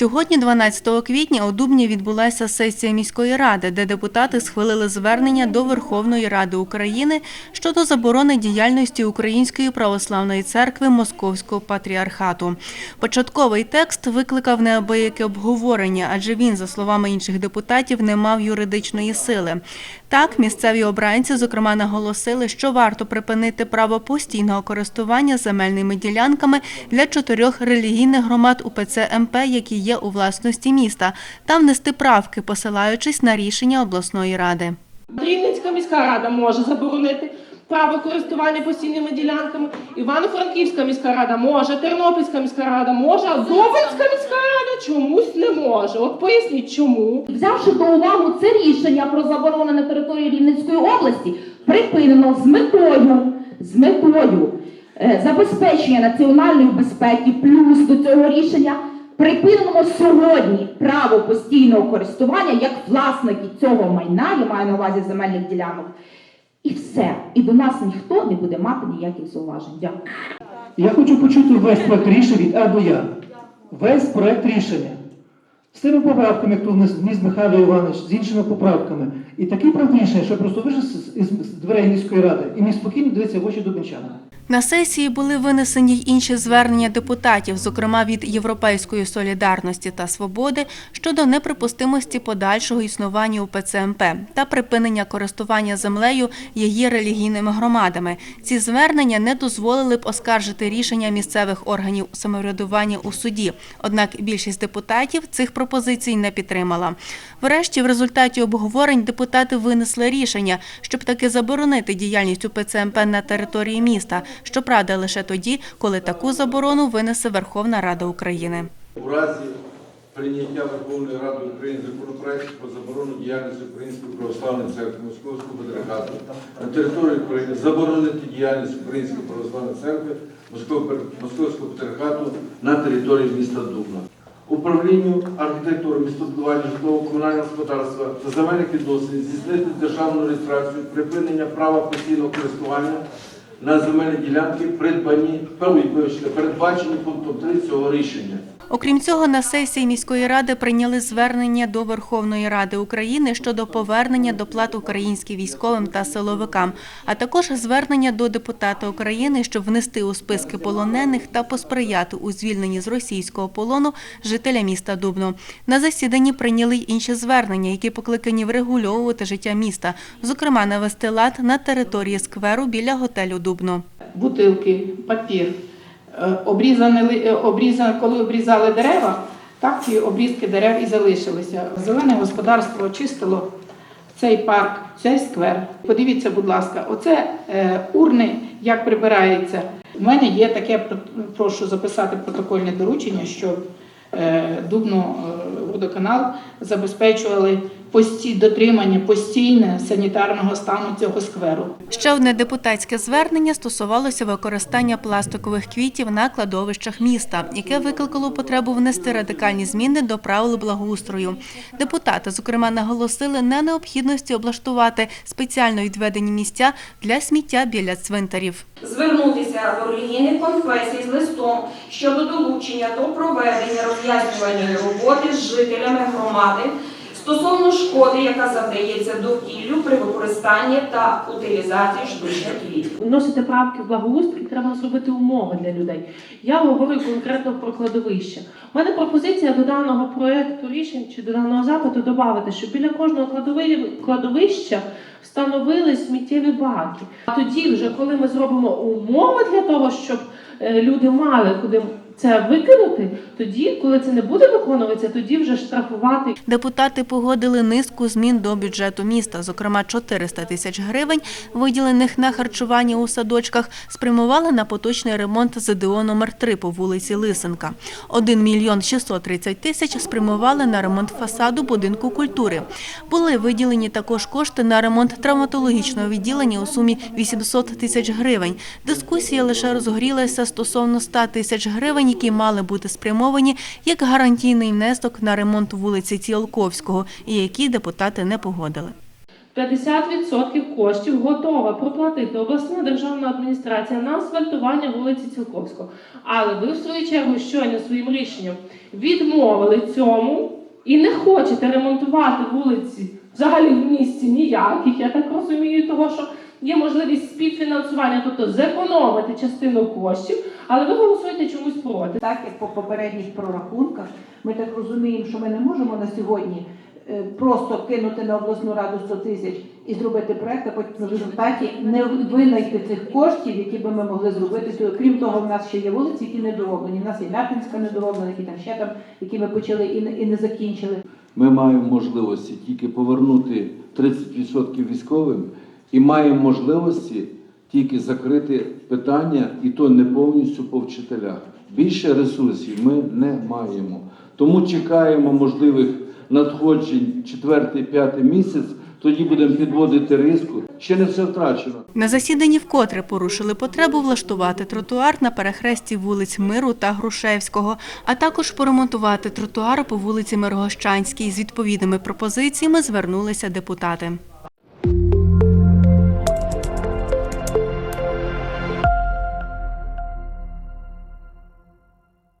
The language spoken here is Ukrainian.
Сьогодні, 12 квітня, у Дубні відбулася сесія міської ради, де депутати схвалили звернення до Верховної Ради України щодо заборони діяльності Української православної церкви Московського патріархату. Початковий текст викликав неабияке обговорення, адже він, за словами інших депутатів, не мав юридичної сили. Так, місцеві обранці, зокрема, наголосили, що варто припинити право постійного користування земельними ділянками для чотирьох релігійних громад УПЦ МП, які є у власності міста, та внести правки, посилаючись на рішення обласної ради. Рівненська міська рада може заборонити право користування постійними ділянками. Івано-Франківська міська рада може, Тернопільська міська рада може, а Дубинська міська рада чомусь не може. От поясніть, чому. Взявши до уваги це рішення про заборону на території Рівненської області, припинено з метою, з метою е, забезпечення національної безпеки, плюс до цього рішення припинено сьогодні право постійного користування як власники цього майна, я маю на увазі земельних ділянок. І все. І до нас ніхто не буде мати ніяких зауважень. Дякую. Я хочу почути весь проект рішення від А до Я. Весь проект рішення. З тими поправками, тут вніс Михайло Іванович, з іншими поправками. І такий проект рішення, що просто вийшов з- дверей міської ради і міг спокійно дивитися в очі дубенчанам. На сесії були винесені й інші звернення депутатів, зокрема від Європейської солідарності та свободи, щодо неприпустимості подальшого існування УПЦ МП та припинення користування землею її релігійними громадами. Ці звернення не дозволили б оскаржити рішення місцевих органів самоврядування у суді. Однак більшість депутатів цих пропозицій не підтримала. Врешті, в результаті обговорень депутати винесли рішення, щоб таки заборонити діяльність УПЦ МП на території міста. Щоправда, лише тоді, коли таку заборону винесе Верховна Рада України. У разі прийняття Верховної Ради України законопроекту про заборону діяльності Української православної церкви Московського патріархату на території України заборонити діяльність Української православної церкви Московського патріархату на території міста Дубна. Управлінню архітектури, містобудування, житлового комунального господарства та земельних відносин здійснити державну реєстрацію припинення права постійного користування на земельні ділянки, придбані, вибачте, передбачені пунктом 3 цього рішення. Окрім цього, на сесії міської ради прийняли звернення до Верховної Ради України щодо повернення доплат українським військовим та силовикам, а також звернення до депутата України, щоб внести у списки полонених та посприяти у звільненні з російського полону жителя міста Дубно. На засіданні прийняли й інші звернення, які покликані врегульовувати життя міста, зокрема навести лад на території скверу біля готелю Дубно. Бутилки, папір. Е, Обрізані, ли- е, обрізані, коли обрізали дерева, так і обрізки дерев і залишилися. Зелене господарство очистило цей парк, цей сквер. Подивіться, будь ласка, оце е, урни, як прибирається. У мене є таке, прошу записати протокольне доручення, що е, Дубно е, водоканал забезпечували пості, дотримання постійне санітарного стану цього скверу. Ще одне депутатське звернення стосувалося використання пластикових квітів на кладовищах міста, яке викликало потребу внести радикальні зміни до правил благоустрою. Депутати, зокрема, наголосили на необхідності облаштувати спеціально відведені місця для сміття біля цвинтарів. звернутися до релігійних конфесій з листом щодо долучення до проведення роз'яснювальної роботи з жителями громади стосовно шкоди, яка завдається довкіллю при використанні та утилізації штучних квітів. вносити правки в благоустрій, треба зробити умови для людей. Я говорю конкретно про кладовище. У мене пропозиція до даного проекту рішень чи до даного запиту додати, що біля кожного кладови- кладовища встановили сміттєві баки. А тоді, вже коли ми зробимо умови для того, щоб е, люди мали куди це викинути, тоді, коли це не буде виконуватися, тоді вже штрафувати Депутати погодили низку змін до бюджету міста, зокрема 400 тисяч гривень, виділених на харчування у садочках, спрямували на поточний ремонт ЗДО номер 3 по вулиці Лисенка. 1 мільйон 630 тисяч спрямували на ремонт фасаду будинку культури. Були виділені також кошти на ремонт травматологічного відділення у сумі 800 тисяч гривень. Дискусія лише розгорілася стосовно 100 тисяч гривень, які мали бути спрямовані як гарантійний внесок на ремонт вулиці Ціолковського, і які депутати не погодили. 50% коштів готова проплатити обласна державна адміністрація на асфальтування вулиці Цілковського. Але ви, в свою чергу, щойно своїм рішенням відмовили цьому і не хочете ремонтувати вулиці взагалі в місті ніяких, я так розумію, того що є можливість співфінансування, тобто зекономити частину коштів, але ви голосуєте чомусь проти. Так як по попередніх прорахунках, ми так розуміємо, що ми не можемо на сьогодні е, просто кинути на обласну раду 100 тисяч і зробити проект, а потім в результаті не винайти цих коштів, які би ми могли зробити. Крім того, в нас ще є вулиці, які недороблені. У нас є Ляпінська недороблена, які там ще там, які ми почали і не, і не закінчили. Ми маємо можливості тільки повернути 30% військовим і маємо можливості тільки закрити питання, і то не повністю по вчителях. Більше ресурсів ми не маємо. Тому чекаємо можливих надходжень 4-5 місяць, тоді будемо підводити риску. Ще не все втрачено. На засіданні вкотре порушили потребу влаштувати тротуар на перехресті вулиць Миру та Грушевського, а також поремонтувати тротуари по вулиці Миргощанській. З відповідними пропозиціями звернулися депутати.